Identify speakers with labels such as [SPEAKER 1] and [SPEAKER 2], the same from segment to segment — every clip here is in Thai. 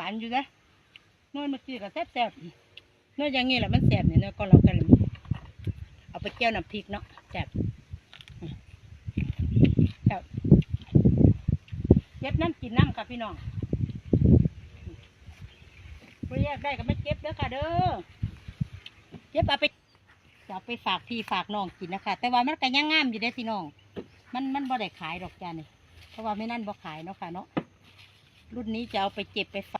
[SPEAKER 1] วานอยู่นะน้อยเมื่อกี้ก็แซ่บแซ่บน้อยอย่างงี้แหละมันแซ่บเนี่ยเนาะก็เรากันเอาไปเจียวน้ำพริกเนาะแซ่บแซ่บเก็บน้ำกินน้ำค่ะพี่น้องไปแยกได้ก็ไม่เก็บเด้อค่ะเด้อเก็บเอาไปจะเอาไปฝากพี่ฝากน้องกินนะคะ แต่ว่ามันก็ยังงามอยู่เด้อพี่น้อง มันมันบ่ได้ขายดอกจ้านี่เพราะว่าไม่นั่นบ่ขายเนาะค่ะเนาะรุ่นนี้จะเอาไปเก็บไปฝาก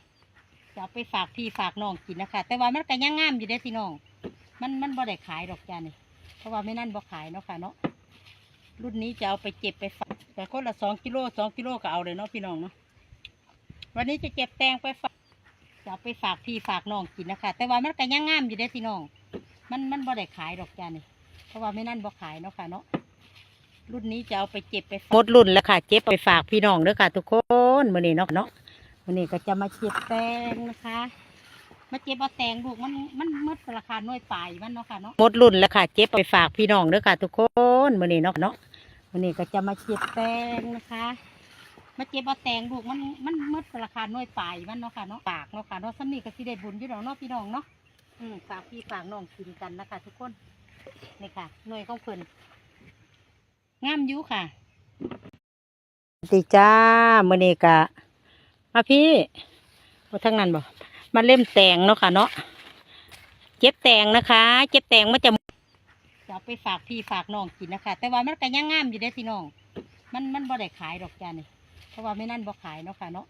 [SPEAKER 1] เอาไปฝากพี่ฝากน้องกินนะคะ แต่ว่ามันก็ยังงามอยู่เด้พี่น้อง มันมันบ่ได้ขายดอกจ้านี่เพราะว่าไม่นั่นบ่ขายเนาะค่ะเนาะ รุ่นนี้จะเอาไปเก็บไปฝาก แต่คนละสองกิโลสองกิโลก็เอาเลยเนาะพี่น้องเนาะ วันนี้จะเก็บแตงไปฝากจะเอาไปฝากพี่ฝากน้องกินนะคะ แต่ว่ามันก็ยังงามอยู่เด้พี่น้อง มันมันบ่ได้ขายดอกจ้านี่เพราะว่าไม่นั่นบ่ขายเนาะค่ะเนาะรุ่นนี้จะเอาไปเก็บไปหมดรุ่นแล้วค่ะเก็บไปฝากพี่น้องเด้อค่ะ ทุกคนมื้อนี้เนาะเนาะ มื้อนี้ก็จะมาเก็บแตงนะคะ มาเก็บเอาแตงลูกมันมันหมดราคาน้อยปลายมันเนาะค่ะเนาะหมดรุ่นแล้วค่ะเก็บไปฝากพี่น้องเด้อค่ะ ทุกคนมื้อนี้เนาะเนาะมื้อนี้ก็จะมาเก็บแตงนะคะ มาเก็บเอาแตงลูกมันมันหมดราคาน้อยปลายมันเนาะค่ะเนาะฝากเนาะค่ะเนาะสำนีก็สิได้บุญอยู่ดอกเนาะพี่น้องเนาะอืมฝากพี่ฝากน้องกินกันนะคะ ทุกคนนี่ค่ะหน่วยของเพิ่นงามอยู่ค่ะสวัสดีจ้ามื่อนี้กะ มาพี่มาทั้งนั้นบ่มาเล่มแตงเนาะค่ะเนาะเจ็บแตงนะคะ เจ็บแตงมันจะจะเอาไปฝากพี่ฝากน้องกินนะคะ แต่ว่ามันก็ยังงามอยู่เด้อพี่น้อง มันมันบ่ได้ขายดอกจ้านี่เพราะว่าไม่นั่นบ่ขายเนาะค่ะเนาะ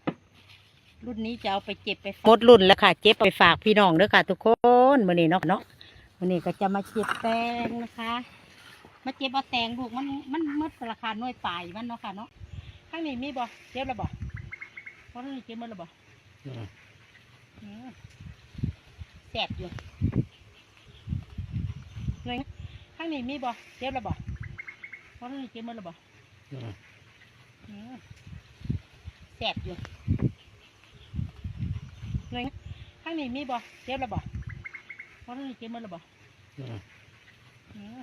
[SPEAKER 1] รุ่นนี้จะเอาไปเก็บไปหมดรุ่นแล้วค่ะเก็บไปฝากพี่น้องเด้อค่ะ ทุกคนมื่อนี้เนาะเนาะมื่อนี้ก็จะมาเก็บแตงนะคะมาเก็บเอาแตงลูกมันมันหมดราคาน้อยปลายมันเนาะค่ะเนาะข้างนี้มีบ่เก็บแล้วบ่ เพราะนี่เก็บหมดแล้วบ่อืมแสบอยู่เลยข้างนี้มีบ่เก็บแล้วบ่เพราะนี่เก็บหมดแล้วบ่อืมแสบอยู่เลยข้างนี้มีบ่เก็บแล้วบ่เพราะนี่เก็บหมดแล้วบ่อืม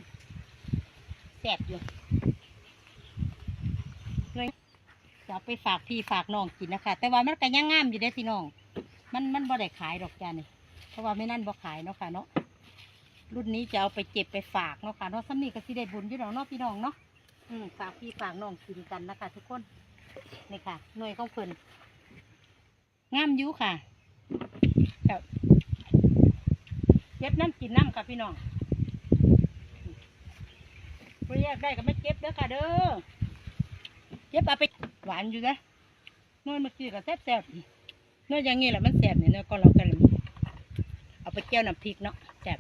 [SPEAKER 1] แสบอยู่เลย จะเอาไปฝากพี่ฝากน้องกินนะคะ แต่ว่ามันก็ยังงามอยู่เด้อพี่น้อง มันมันบ่ได้ขายดอกจ้านี่เพราะว่าไม่นั่นบ่ขายเนาะค่ะเนาะรุ่นนี้จะเอาไปเก็บไปฝากเนาะค่ะเนาะสำนี่ก็สิได้บุญอยู่ดอกเนาะพี่น้องเนาะอืมฝากพี่ฝากน้องกินกันนะคะ ทุกคนนี่ค่ะหน่วยของเพิ่นงามอยู่ค่ะครับเก็บน้ำกินน้ำค่ะพี่น้องไปแยกได้ก็ไม่เก็บเด้อค่ะเด้อเก็บเอาไป หวานอยู่นะน้อยเมื่อกี้ก็แซ่บแซ่บๆน้อยอย่างงี้แหละมันแซ่บเนี่ยเนาะก็เรากันเลยเอาไปเจียวน้ำพริกเนาะแซ่บ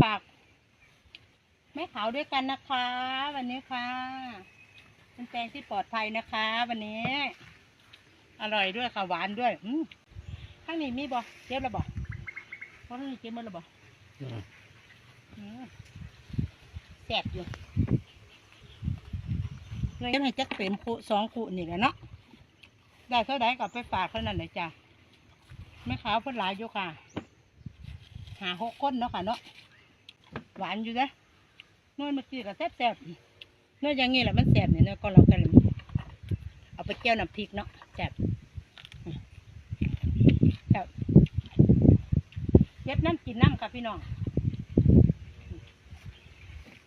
[SPEAKER 1] ฝากแม่ขาวด้วยกันนะคะ วันนี้ค่ะเป็นแตงที่ปลอดภัยนะคะ วันนี้ อร่อยด้วยค่ะหวานด้วยอืมข้างนี้มีบ่เก็บแล้วบ่เพราะข้างนี้เก็บหมดแล้วบ่อืมแสบอยู่ เลยให้จักเต็มคู่สองคู่นี่แหละเนาะได้เท่าไดก็ไปฝากเท่านั้นเลยจ้ะแม่ขาวเพิ่นหลายอยู่ค่ะ หาหกคนเนาะค่ะเนาะหวานอยู่นะน้อยเมื่อกี้ก็แซ่บแซ่บๆน้อยอย่างงี้แหละมันแซ่บเนี่ยเนาะก็เรากันเลยเอาไปเจียวน้ำพริกเนาะแซ่บแซ่บเก็บน้ำกินน้ำค่ะพี่น้อง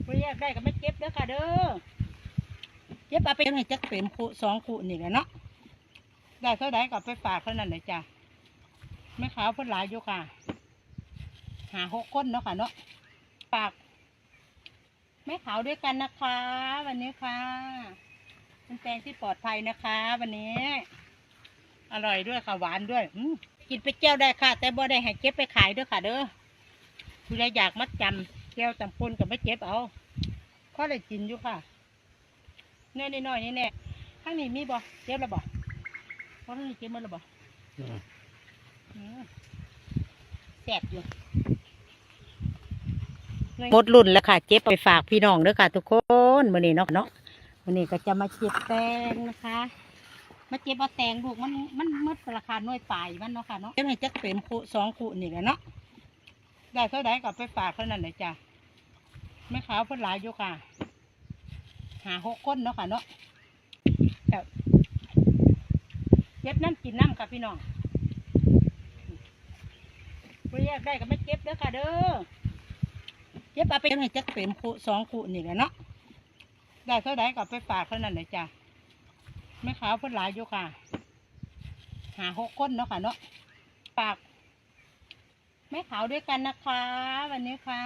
[SPEAKER 1] ไปแยกได้ก็ไม่เก็บเด้อค่ะเด้อ เก็บเอาไปให้จักเต็มคู่สองคู่นี่แหละเนาะได้เท่าไดก็ไปฝากเท่านั้นเลยจ้ะแม่ขาวเพิ่นหลายอยู่ค่ะ หาหกคนเนาะค่ะเนาะฝากแม่ขาวด้วยกันนะคะ วันนี้ค่ะเป็นแตงที่ปลอดภัยนะคะ วันนี้ อร่อยด้วยค่ะหวานด้วยอืมกินไปเจียวได้ค่ะ แต่บ่ได้ให้เก็บไปขายด้วยค่ะเด้อผู้ใดอยากมัดจำแก้วตำปนกับไม่เจ็บเอาข้อได้กินอยู่ค่ะ แน่นิดหน่อยนี่แน่ข้างนี้มีบ่เจ็บแล้วบ่เพราะข้างนี้เจ็บหมันแล้วบ่อืมแสบอยู่หมดรุ่นแล้วค่ะ เจ็บไปฝากพี่น้องเด้อค่ะ ทุกคนมื้อนี้เนาะเนาะมื้อนี้ก็จะมาเก็บแตงนะคะ มาเก็บเอาแตงลูกมันมันหมดราคาน้อยปลายมันเนาะค่ะเนาะเก็บให้จักเต็มคู่สองคู่นี่แหละเนาะได้เท่าไดก็ไปฝากเท่านั้นเลยจ้ะแม่ขาวเพิ่นหลายอยู่ค่ะ หาหกคนเนาะค่ะเนาะครับเก็บก็บน้ำกินน้ำค่ะพี่น้องบ่แยกได้ก็ไม่เก็บเด้อค่ะเด้อเก็บเอาไปให้จักเต็มคู่สองคู่นี่แหละเนาะได้เท่าใดก็ไปฝากเท่านั้นเลยจ้ะแม่ขาวเพิ่นหลายอยู่ค่ะ หาหกคนเนาะค่ะเนาะฝากแม่ขาวด้วยกันนะคะ วันนี้ค่ะ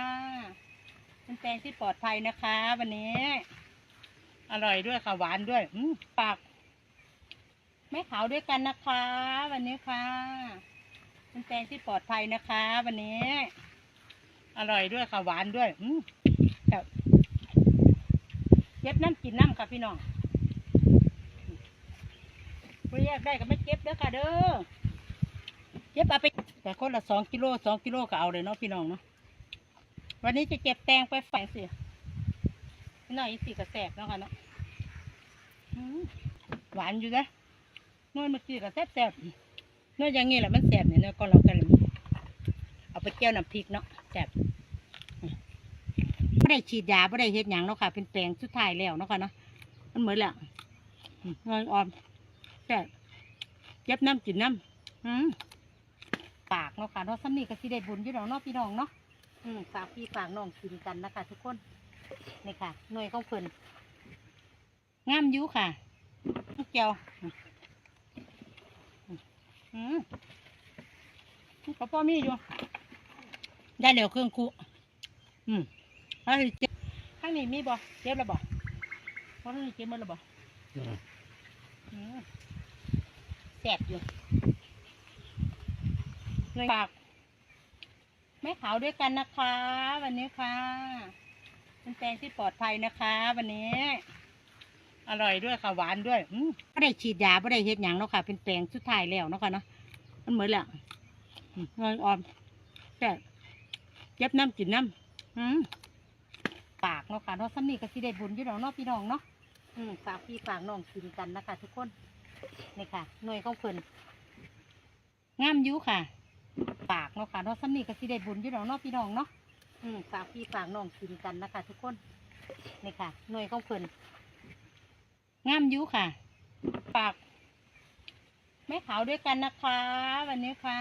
[SPEAKER 1] เป็นแตงที่ปลอดภัยนะคะ วันนี้ อร่อยด้วยค่ะ หวานด้วย อืมฝากแม่ขาวด้วยกันนะคะ วันนี้ค่ะเป็นแตงที่ปลอดภัยนะคะ วันนี้ อร่อยด้วยค่ะ หวานด้วย อืมแบบเก็บน้ำกินน้ำค่ะพี่น้องบ่แยกได้ก็ไม่เก็บเด้อค่ะเด้อเก็บเอาไปแต่คนละสองกิโลสองกิโลก็เอาเลยเนาะพี่น้องเนาะวันนี้จะเก็บแตงไปฝังสิ หน่อยสิกระแสบเนาะค่ะเนาะหวานอยู่นะนวลเมื่อกี้ก็แซ่บแซ่บๆนวลอย่างงี้แหละมันแซ่บเนี่ยเนาะก็เรากันเอาไปเจียวน้ำพริกเนาะแซ่บไม่ได้ฉีดยาไม่ได้เฮ็ดหยังเนาะค่ะ เป็นแปลงสุดท้ายแล้วเนาะค่ะเนาะมันเหมือนแหละอืมนวลอ่อนแซ่บเก็บน้ำกินน้ำอืมปากเนาะค่ะเนาะซ้ำนี่ก็สิได้บุญอยู่ดอกเนาะพี่น้องเนาะอืมฝากพี่ฝากน้องกินกันนะคะทุกคน นี่ค่ะหน่วยของเพิ่นงามอยู่ค่ะลูกเจียวอืมก็พ่อมีอยู่ได้แล้วเครื่องคุอืมแล้วเจ็บข้างนี้มีบ่เจ็บแล้วบ่เพราะข้างนี้เจ็บหมดแล้วบ่อืมแสบอยู่เลยฝากแม่ขาวด้วยกันนะคะ วันนี้ค่ะ เป็นแตงที่ปลอดภัยนะคะ วันนี้ อร่อยด้วยค่ะหวานด้วยอืมไม่ได้ฉีดยาไม่ได้เฮ็ดหยังเนาะค่ะ เป็นแปลงสุดท้ายแล้วเนาะค่ะเนาะมันเหมือนแหละอืมนวลอ่อนแซ่เก็บน้ำกินน้ำอืมปากเนาะค่ะเนาะซ้ำนี่ก็สิได้บุญอยู่ดอกเนาะพี่น้องเนาะอืมฝากพี่ฝากน้องกินกันนะคะ ทุกคนนี่ค่ะหน่วยของเพิ่นงามยู่ค่ะ ปากเนาะค่ะเนาะซ้ำนี่ก็สิได้บุญอยู่ดอกเนาะพี่น้องเนาะ อืมฝากพี่ฝากน้องกินกันนะคะ ทุกคนนี่ค่ะหน่วยของเพิ่นงามยู่ค่ะ ฝากแม่ขาวด้วยกันนะคะ วันนี้ค่ะ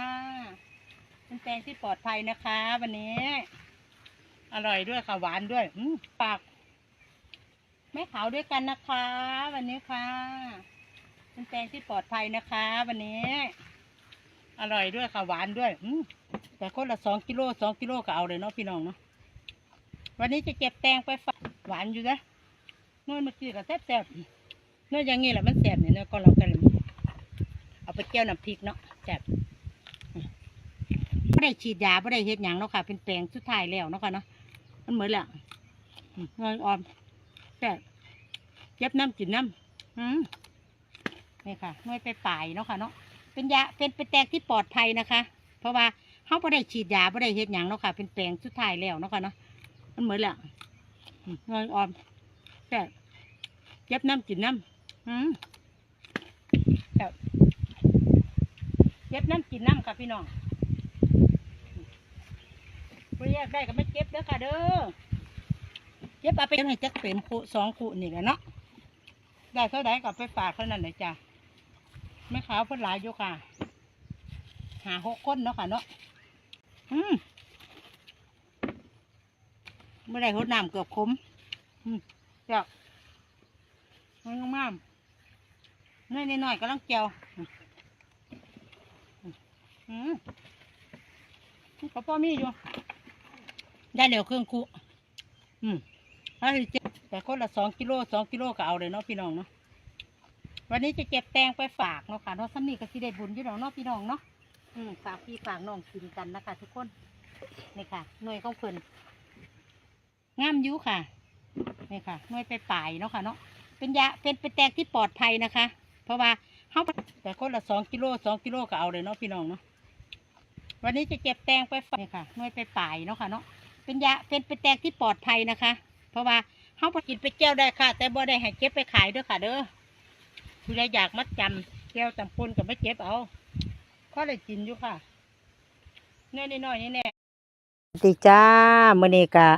[SPEAKER 1] เป็นแตงที่ปลอดภัยนะคะ วันนี้ อร่อยด้วยค่ะหวานด้วยอืมฝากแม่ขาวด้วยกันนะคะ วันนี้ค่ะเป็นแตงที่ปลอดภัยนะคะ วันนี้ อร่อยด้วยค่ะหวานด้วยอืมแต่คนละสองกิโลสองกิโลก็เอาเลยเนาะพี่น้องเนาะวันนี้จะเก็บแตงไปฝากหวานอยู่นะนวลเมื่อกี้ก็แซ่บแซ่บน้ออย่างงี้แหละมันแสบเนี่ยเนื้อก็เรากันเอาไปเจียวน้ำพริกเนาะแสบไม่ได้ฉีดยาไม่ได้เฮ็ดหยังเนาะค่ะ เป็นแปลงสุดท้ายแล้วเนาะค่ะเนาะมันเหมือนแหละอืมนออนแสบเก็บน้ำกินน้ำอืมนี่ค่ะน่วยไปป่ายเนาะค่ะเนาะ เป็นยาเป็นเป็นแตงที่ปลอดภัยนะคะ เพราะว่าเขาไม่ได้ฉีดยาไม่ได้เฮ็ดหยังเนาะค่ะ เป็นแปลงสุดท้ายแล้วเนาะค่ะเนาะมันเหมือนแหละอืมนออนแสบเก็บน้ำกินน้ำอืมครับเก็บน้ำกินน้ำค่ะพี่น้องบ่แยกได้ก็ไม่เก็บเด้อค่ะเด้อ เก็บเอาไปให้จักเป็นคู่สองคู่นี่แหละเนาะ ได้เท่าใดก็ไปฝากเท่านั้นเลยจ้ะ แม่ขาวเพิ่นหลายอยู่ค่ะ หาหกคนเนาะค่ะเนาะอืมเมื่อไรหดน้ำเกือบขมอืมจ้ะมันงามน้อยน้อยๆกำลังเจียวอืมก็พ่อมีอยู่ ได้แล้วเครื่องคุอืมแล้วสิเจ็บแต่คนละสองกิโลสองกิโลก็เอาเลยเนาะพี่น้องเนาะ วันนี้จะเก็บแตงไปฝากเนาะค่ะเนาะซ้ำนี่ก็สิได้บุญอยู่ดอกเนาะพี่น้องเนาะอืมฝากพี่ฝากน้องกินกันนะคะ ทุกคนนี่ค่ะหน่วยของเพิ่นงามยูค่ะนี่ค่ะหน่วยไปป่ายเนาะค่ะเนาะเป็นยาเป็นเป็นแตงที่ปลอดภัยนะคะ เพราะว่าเขาแต่คนละสองกิโลสองกิโลก็เอาเลยเนาะพี่น้องเนาะวันนี้จะเก็บแตงไปฝากนี่ค่ะหน่วยไปป่ายเนาะค่ะเนาะเป็นยาเป็นเป็นแตงที่ปลอดภัยนะคะ เพราะว่าเขาไปกินไปแก้วได้ค่ะ แต่บ่ได้ให้เก็บไปขายด้อค่ะ เด้อ ผู้ใดอยากมัดจำแก้วจำปนกับไม่เก็บเอาก็เลยกินอยู่ค่ะเน่น้อยๆนี่แน่ดีจ้ามื่อนี้กะ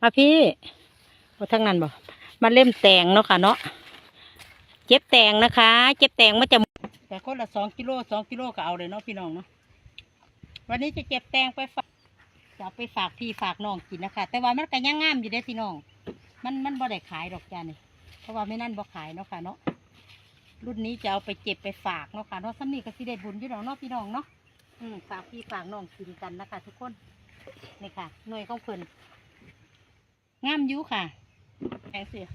[SPEAKER 1] มาพี่มาทั้งนั้นบ่มาเล่มแตงเนาะค่ะเนาะเจ็บแตงนะคะ เจ็บแตงมันจะแต่คนละสองกิโลสองกิโลก็เอาเลยเนาะพี่น้องเนาะวันนี้จะเก็บแตงไปฝากจะเอาไปฝากพี่ฝากน้องกินนะคะ แต่ว่ามันก็ยังงามอยู่ได้อพี่น้อง มันมันบ่ได้ขายดอกจ้านี่เพราะว่าไม่นั่นบ่ขายเนาะค่ะเนาะ รุ่นนี้จะเอาไปเจ็บไปฝากเนาะค่ะเนาะสำนีก็สิได้บุญอยู่ดอกเนาะพี่น้องเนาะอืมฝากพี่ฝากน้องกินกันนะคะ ทุกคนนี่ค่ะหน่วยของเพิ่นงามอยู่ค่ะแพงเสีย